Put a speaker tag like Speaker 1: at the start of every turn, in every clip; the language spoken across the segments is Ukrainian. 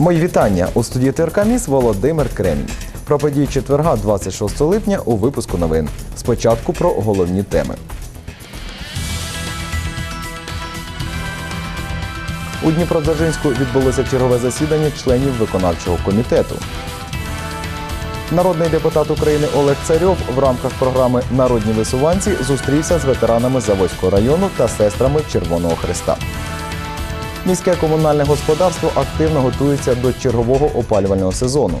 Speaker 1: Мої вітання у студії ТРК Міс Володимир Кремінь. Про події четверга, 26 липня, у випуску новин. Спочатку про головні теми. У Дніпродзержинську відбулося чергове засідання членів виконавчого комітету. Народний депутат України Олег Царьов в рамках програми Народні висуванці зустрівся з ветеранами Заводського району та сестрами Червоного Христа. Міське комунальне господарство активно готується до чергового опалювального сезону.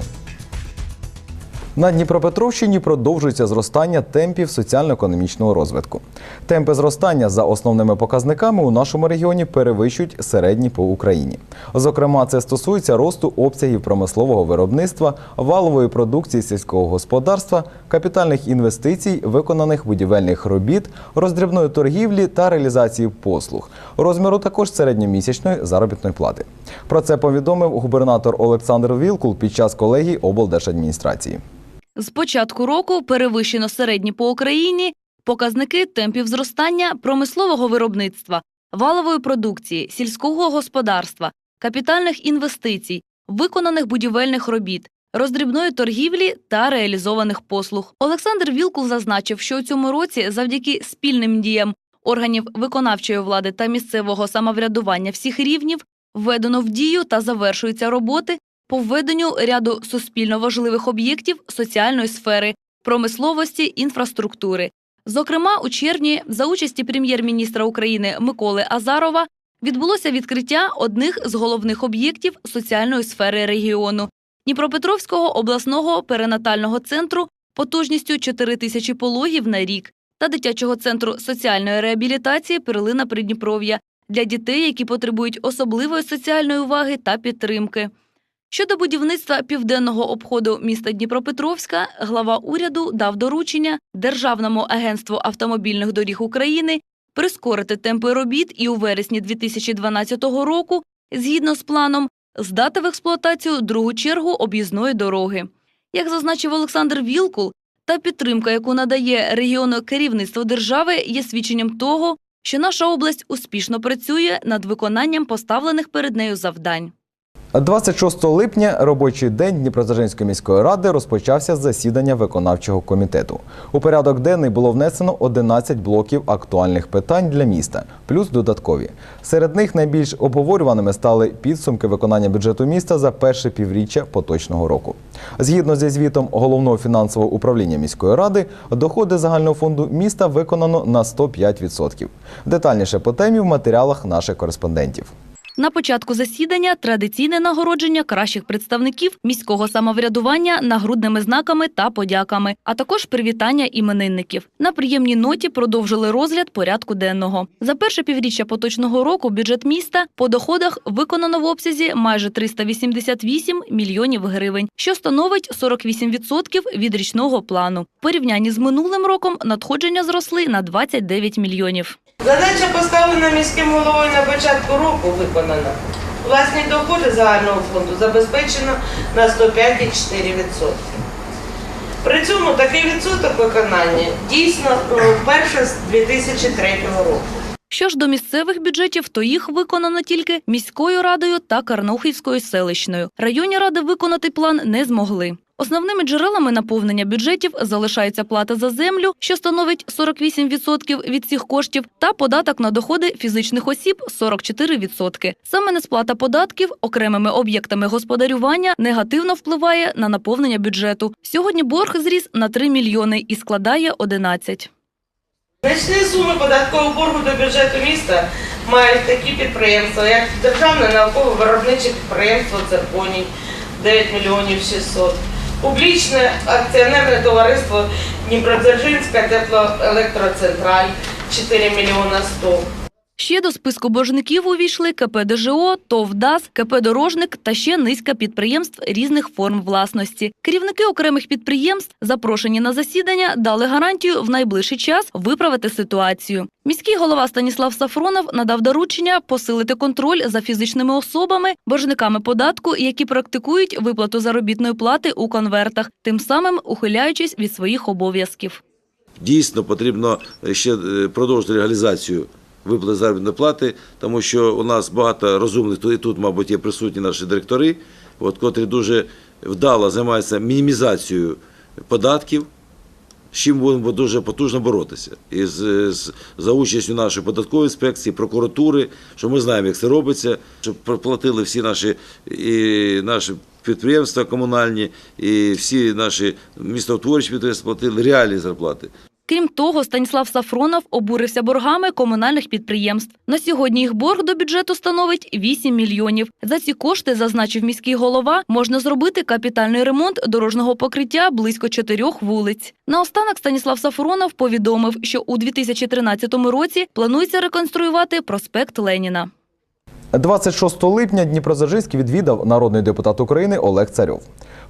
Speaker 1: На Дніпропетровщині продовжується зростання темпів соціально-економічного розвитку. Темпи зростання за основними показниками у нашому регіоні перевищують середні по Україні. Зокрема, це стосується росту обсягів промислового виробництва, валової продукції сільського господарства, капітальних інвестицій, виконаних будівельних робіт, роздрібної торгівлі та реалізації послуг, розміру також середньомісячної заробітної плати. Про це повідомив губернатор Олександр Вілкул під час колегії облдержадміністрації.
Speaker 2: З початку року перевищено середні по Україні показники темпів зростання промислового виробництва, валової продукції, сільського господарства, капітальних інвестицій, виконаних будівельних робіт, роздрібної торгівлі та реалізованих послуг. Олександр Вілкул зазначив, що у цьому році завдяки спільним діям органів виконавчої влади та місцевого самоврядування всіх рівнів введено в дію та завершуються роботи по введенню ряду суспільно важливих об'єктів соціальної сфери, промисловості, інфраструктури. Зокрема, у червні за участі прем'єр-міністра України Миколи Азарова відбулося відкриття одних з головних об'єктів соціальної сфери регіону Дніпропетровського обласного перинатального центру потужністю 4 тисячі пологів на рік та дитячого центру соціальної реабілітації Перлина Придніпров'я для дітей, які потребують особливої соціальної уваги та підтримки. Щодо будівництва південного обходу міста Дніпропетровська, глава уряду дав доручення Державному агентству автомобільних доріг України прискорити темпи робіт і у вересні 2012 року, згідно з планом, здати в експлуатацію другу чергу об'їзної дороги. Як зазначив Олександр Вілкул, та підтримка, яку надає регіону керівництво держави, є свідченням того, що наша область успішно працює над виконанням поставлених перед нею завдань.
Speaker 1: 26 липня робочий день Дніпродзержинської міської ради розпочався засідання виконавчого комітету. У порядок денний було внесено 11 блоків актуальних питань для міста, плюс додаткові. Серед них найбільш обговорюваними стали підсумки виконання бюджету міста за перше півріччя поточного року. Згідно зі звітом головного фінансового управління міської ради, доходи загального фонду міста виконано на 105%. Детальніше по темі в матеріалах наших кореспондентів.
Speaker 2: На початку засідання традиційне нагородження кращих представників міського самоврядування нагрудними знаками та подяками, а також привітання іменинників. На приємній ноті продовжили розгляд порядку денного. За перше півріччя поточного року бюджет міста по доходах виконано в обсязі майже 388 мільйонів гривень, що становить 48% від річного плану. В порівнянні з минулим роком надходження зросли на 29 мільйонів.
Speaker 3: Задача поставлена міським головою на початку року виконана. Власні доходи загального фонду забезпечено на 105,4%. При цьому такий відсоток виконання дійсно е, вперше з 2003 року.
Speaker 2: Що ж до місцевих бюджетів, то їх виконано тільки міською радою та Карнухівською селищною. Районні ради виконати план не змогли. Основними джерелами наповнення бюджетів залишаються плата за землю, що становить 48% від цих коштів, та податок на доходи фізичних осіб 44%. Саме несплата податків окремими об'єктами господарювання негативно впливає на наповнення бюджету. Сьогодні борг зріс на 3 мільйони і складає 11.
Speaker 3: Значні суми податкового боргу до бюджету міста мають такі підприємства, як Державне науково-виробниче підприємство «Церконій» 9 мільйонів 600, публічне акціонерне товариство Дніпродзержинська теплоелектроцентраль 4 мільйона 100.
Speaker 2: Ще до списку боржників увійшли КП ДЖО, ТОВ ДАС, КП Дорожник та ще низка підприємств різних форм власності. Керівники окремих підприємств, запрошені на засідання, дали гарантію в найближчий час виправити ситуацію. Міський голова Станіслав Сафронов надав доручення посилити контроль за фізичними особами, боржниками податку, які практикують виплату заробітної плати у конвертах, тим самим ухиляючись від своїх обов'язків.
Speaker 4: Дійсно потрібно ще е, продовжити легалізацію виплати заробітної плати, тому що у нас багато розумних, і тут, мабуть, є присутні наші директори, от, котрі дуже вдало займаються мінімізацією податків, з чим будемо дуже потужно боротися. І з, з, за участю нашої податкової інспекції, прокуратури, що ми знаємо, як це робиться, щоб проплатили всі наші, і наші підприємства комунальні, і всі наші містотворчі підприємства платили реальні зарплати.
Speaker 2: Крім того, Станіслав Сафронов обурився боргами комунальних підприємств. На сьогодні їх борг до бюджету становить 8 мільйонів. За ці кошти, зазначив міський голова, можна зробити капітальний ремонт дорожнього покриття близько чотирьох вулиць. Наостанок Станіслав Сафронов повідомив, що у 2013 році планується реконструювати проспект Леніна.
Speaker 1: 26 липня Дніпродзержинськ відвідав народний депутат України Олег Царьов.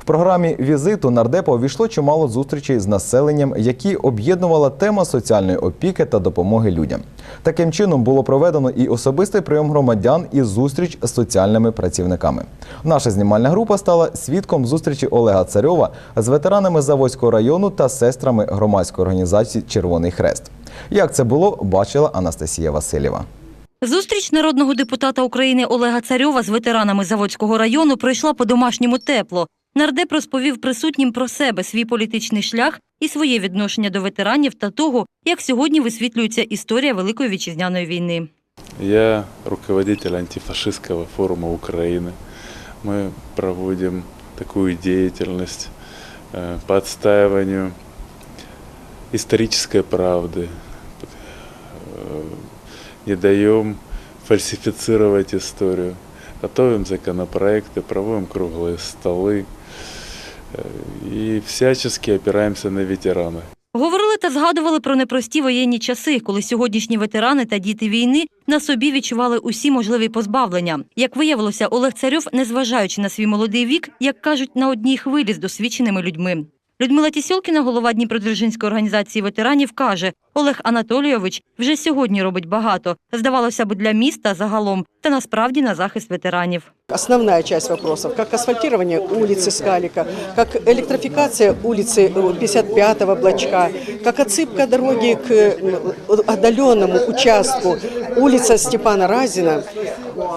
Speaker 1: Програмі візиту нардепа увійшло чимало зустрічей з населенням, які об'єднувала тема соціальної опіки та допомоги людям. Таким чином було проведено і особистий прийом громадян і зустріч з соціальними працівниками. Наша знімальна група стала свідком зустрічі Олега Царьова з ветеранами Заводського району та сестрами громадської організації Червоний Хрест. Як це було, бачила Анастасія Васильєва.
Speaker 5: Зустріч народного депутата України Олега Царьова з ветеранами Заводського району пройшла по-домашньому тепло. Нардеп розповів присутнім про себе, свій політичний шлях і своє відношення до ветеранів та того, як сьогодні висвітлюється історія Великої вітчизняної війни.
Speaker 6: Я руководитель антифашистского форума Украины. Мы проводим такую деятельность э, по отстаиванию исторической правды. Э, Не даем фальсифицировать историю. Готовим законопроекты, проводим круглые столы э, и всячески опираемся на ветеранов.
Speaker 5: Говорили та згадували про непрості воєнні часи, коли сьогоднішні ветерани та діти війни на собі відчували усі можливі позбавлення. Як виявилося, Олег Царьов, незважаючи на свій молодий вік, як кажуть, на одній хвилі з досвідченими людьми. Людмила Тісьолкіна, голова Дніпродзержинської організації ветеранів, каже: Олег Анатолійович вже сьогодні робить багато. Здавалося б, для міста загалом, та насправді на захист ветеранів.
Speaker 7: Основная часть вопросов, как асфальтирование улицы Скалика, как электрификация улицы 55-го блочка, как отсыпка дороги к э, отдаленному участку улица Степана Разина,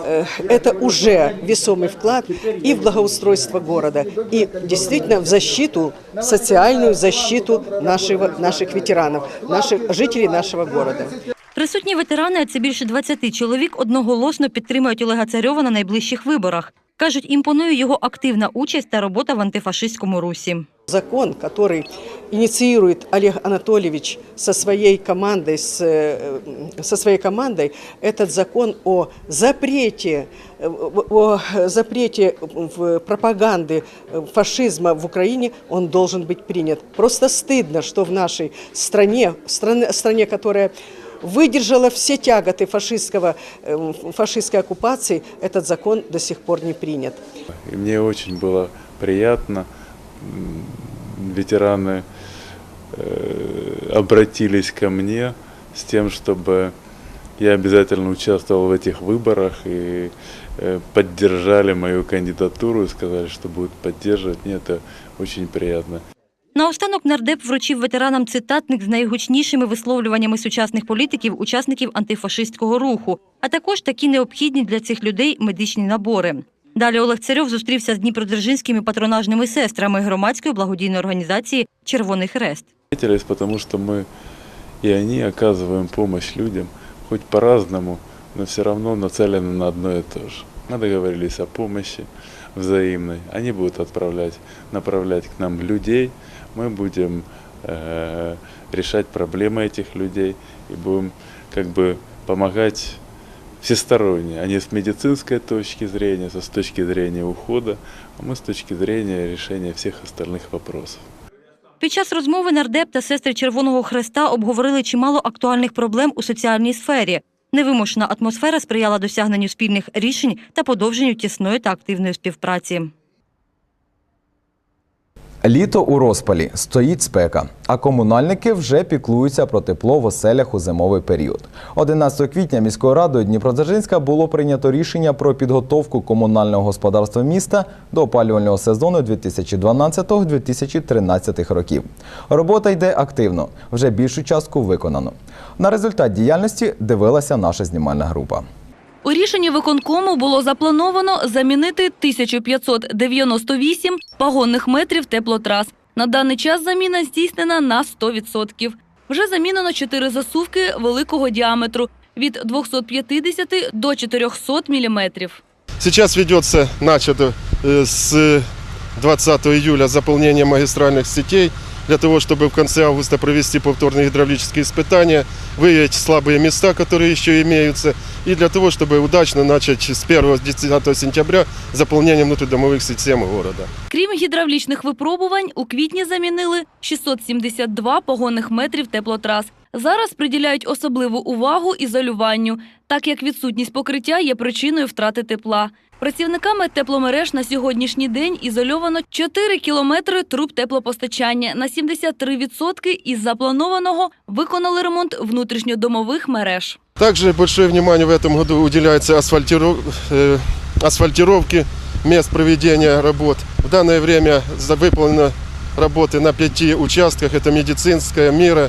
Speaker 7: э, это уже весомый вклад и в благоустройство города, и действительно в защиту, социальную защиту нашего, наших ветеранов, наших жителей нашего города.
Speaker 5: Присутні ветерани, а це більше 20 чоловік, одноголосно підтримують Олега Царьова на найближчих виборах. Кажуть, імпонує його активна участь та робота в антифашистському русі.
Speaker 7: Закон, который инициирует Олег Анатольевич со своей командой, с, э, со своей командой, этот закон о запрете, э, о запрете в пропаганды фашизма в Украине, он должен быть принят. Просто стыдно, что в нашей стране, стране, стране которая выдержала все тяготы фашистского, э, фашистской оккупации, этот закон до сих пор не принят.
Speaker 6: И мне очень было приятно. Ветераны э, обратились ко мне с тем, чтобы я обязательно участвовал в этих выборах и э, поддержали мою кандидатуру и сказали, что будут поддерживать. Мне это очень приятно.
Speaker 5: Наостанок нардеп вручив ветеранам цитатник з найгучнішими висловлюваннями сучасних політиків, учасників антифашистського руху, а також такі необхідні для цих людей медичні набори. Далі Олег Царьов зустрівся з дніпродзержинськими патронажними сестрами громадської благодійної організації Червоний Хрест.
Speaker 6: Встретились, потому что мы и они оказываем помощь людям, хоть по-разному, но все равно нацелены на одно и то же. Мы договорились о помощи взаимной. Они будут отправлять, направлять к нам людей, мы будем э, решать проблемы этих людей и будем как бы помогать всесторонне, а не с медицинской точки зрения, со с точки зрения ухода, а мы с точки зрения решения всех остальных вопросов.
Speaker 5: Під час розмови нардеп та сестри Червоного Хреста обговорили чимало актуальних проблем у соціальній сфері. Невимушена атмосфера сприяла досягненню спільних рішень та подовженню тісної та активної співпраці.
Speaker 1: Літо у розпалі стоїть спека, а комунальники вже піклуються про тепло в оселях у зимовий період. 11 квітня міською радою Дніпродзержинська було прийнято рішення про підготовку комунального господарства міста до опалювального сезону 2012-2013 років. Робота йде активно, вже більшу частку виконано. На результат діяльності дивилася наша знімальна група.
Speaker 2: У рішенні виконкому було заплановано замінити 1598 пагонних метрів теплотрас. На даний час заміна здійснена на 100%. Вже замінено 4 засувки великого діаметру від 250 до 400 міліметрів.
Speaker 8: Сейчас ведеться начато э, с 20 июля заполнение магистральных сетей для того, чтобы в конце августа провести повторные гидравлические испытания, выявить слабые места, которые еще имеются, и для того, чтобы удачно начать с 1-10 сентября заполнение внутридомовых систем города.
Speaker 2: Крім гідравлічних випробувань, у квітні замінили 672 погонних метрів теплотрас. Зараз приділяють особливу увагу ізолюванню, так як відсутність покриття є причиною втрати тепла. Працівниками тепломереж на сьогоднішній день ізольовано 4 кілометри труб теплопостачання. На 73% із запланованого виконали ремонт внутрішньодомових мереж.
Speaker 8: Также большое внимание в этом году уделяется асфальтиров- э, асфальтировке мест проведения работ. В данное время за- выполнено работы на пяти участках. Это Медицинская, Мира,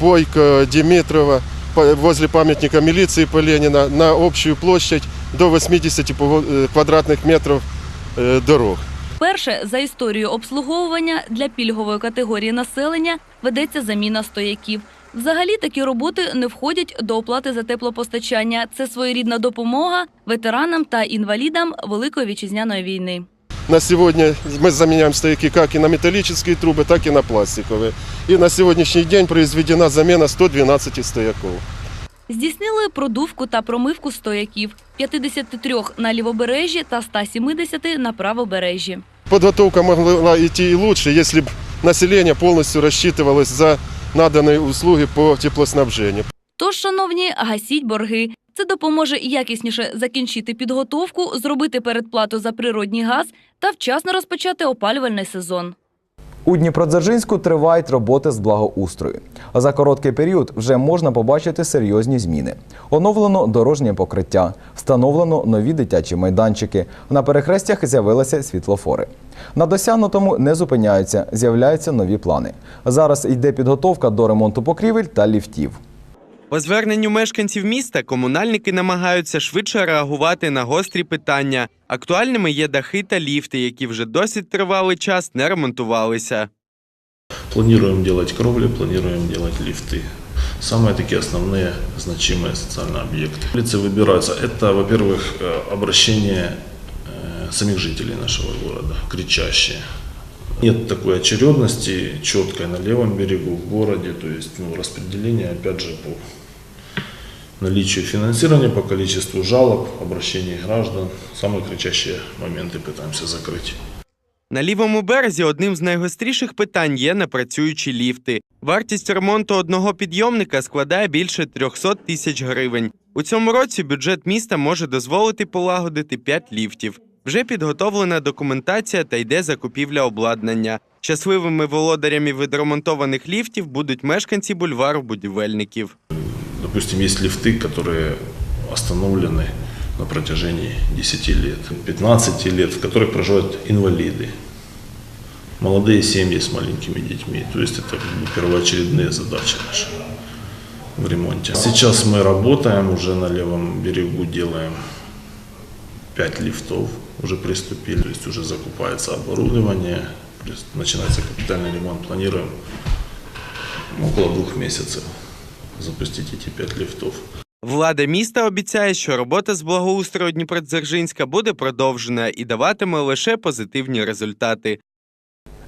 Speaker 8: Бойко, Димитрова, по- возле памятника милиции по Ленина на общую площадь до 80 пого- э, квадратных метров э, дорог.
Speaker 2: Перше за історію обслуговування для пільгової категорії населення ведеться заміна стояків. Взагалі такі роботи не входять до оплати за теплопостачання. Це своєрідна допомога ветеранам та інвалідам Великої вітчизняної війни.
Speaker 8: На сегодня мы заменяем стояки как и на металлические трубы, так и на пластиковые. И на сегодняшний день произведена замена 112 стояков.
Speaker 2: Здійснили продувку та промивку стояків 53 на лівобережжі та 170 на правобережжі.
Speaker 8: Подготовка могла идти и лучше, если бы население полностью рассчитывалось за наданные услуги по теплоснабжению.
Speaker 2: Тож, шановні, гасіть борги. Це допоможе якісніше закінчити підготовку, зробити передплату за природній газ та вчасно розпочати опалювальний сезон.
Speaker 1: У Дніпродзержинську тривають роботи з благоустрою. За короткий період вже можна побачити серйозні зміни. Оновлено дорожнє покриття, встановлено нові дитячі майданчики. На перехрестях з'явилися світлофори. На досягнутому не зупиняються, з'являються нові плани. Зараз йде підготовка до ремонту покрівель та ліфтів.
Speaker 9: По зверненню мешканців міста комунальники намагаються швидше реагувати на гострі питання. Актуальними є дахи та ліфти, які вже досить тривалий час не ремонтувалися.
Speaker 10: Планируем делать кровли, планируем делать лифты. Самые такие основные значимые социальные объекты. Улицы выбираются. Это, во-первых, э, обращение э, самих жителей нашего города, кричащие. Нет такой очередности четкой на левом берегу, в городе, то есть ну, распределение, опять же, по наличию финансирования, по количеству жалоб, обращений граждан. Самые кричащие моменты пытаемся закрыть.
Speaker 9: На лівому березі одним з найгостріших питань є непрацюючі ліфти. Вартість ремонту одного підйомника складає більше 300 тисяч гривень. У цьому році бюджет міста може дозволити полагодити 5 ліфтів. Вже підготовлена документація та йде закупівля обладнання. Щасливими володарями відремонтованих ліфтів будуть мешканці бульвару будівельників.
Speaker 10: Допустим, есть лифты, которые остановлены на протяжении 10 лет, 15 лет, в которых проживают инвалиды, молодые семьи с маленькими детьми. То есть это как бы первоочередные задачи наши в ремонте. Сейчас мы работаем, уже на левом берегу делаем 5 лифтов, уже приступили, то есть уже закупается оборудование, начинается капитальный ремонт, планируем около двух месяцев запустить эти пять лифтов.
Speaker 9: Влада міста обіцяє, що робота з благоустрою Дніпродзержинська буде продовжена і даватиме лише позитивні результати.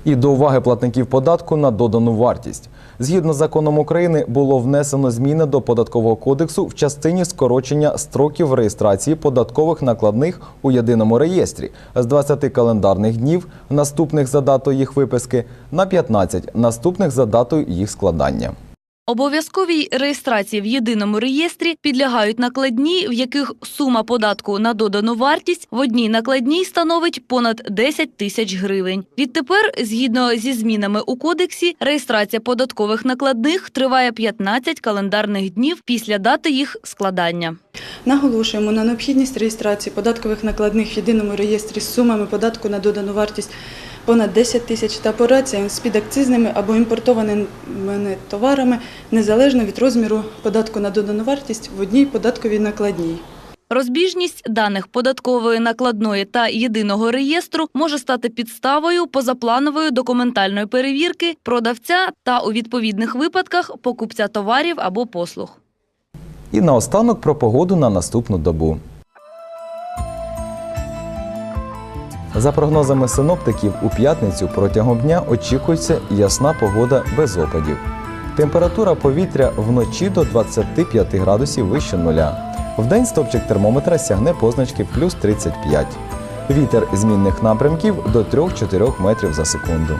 Speaker 1: І до уваги платників податку на додану вартість. Згідно з законом України було внесено зміни до податкового кодексу в частині скорочення строків реєстрації податкових накладних у єдиному реєстрі з 20 календарних днів, наступних за датою їх виписки, на 15 наступних за датою їх складання.
Speaker 2: Обов'язковій реєстрації в єдиному реєстрі підлягають накладні, в яких сума податку на додану вартість в одній накладній становить понад 10 тисяч гривень. Відтепер, згідно зі змінами у кодексі, реєстрація податкових накладних триває 15 календарних днів після дати їх складання.
Speaker 11: Наголошуємо на необхідність реєстрації податкових накладних в єдиному реєстрі з сумами податку на додану вартість понад 10 тисяч та операціями з підакцизними або імпортованими товарами незалежно від розміру податку на додану вартість в одній податковій накладній.
Speaker 2: Розбіжність даних податкової накладної та єдиного реєстру може стати підставою позапланової документальної перевірки продавця та у відповідних випадках покупця товарів або послуг.
Speaker 1: І наостанок про погоду на наступну добу. За прогнозами синоптиків, у п'ятницю протягом дня очікується ясна погода без опадів. Температура повітря вночі до 25 градусів вище нуля. Вдень стопчик термометра сягне позначки плюс 35. Вітер змінних напрямків до 3-4 метрів за секунду.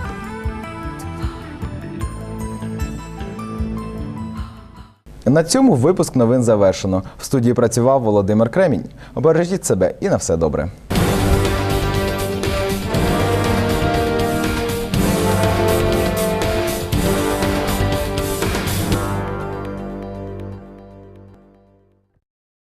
Speaker 1: На цьому випуск новин завершено. В студії працював Володимир Кремінь. Обережіть себе і на все добре.